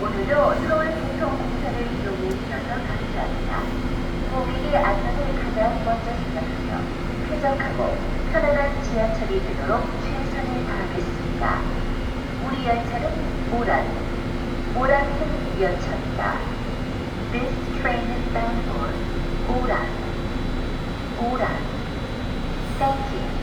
오늘도 서울 공공공사를 이용해 주셔서 감사합니다. 고객의 안전을 가장 먼저 생각하며 쾌적하고 편안한 지하철이 되도록 최선을 다하겠습니다. 우리 열차는 오란, 오란행 열차입니다. This train is bound for Thank you.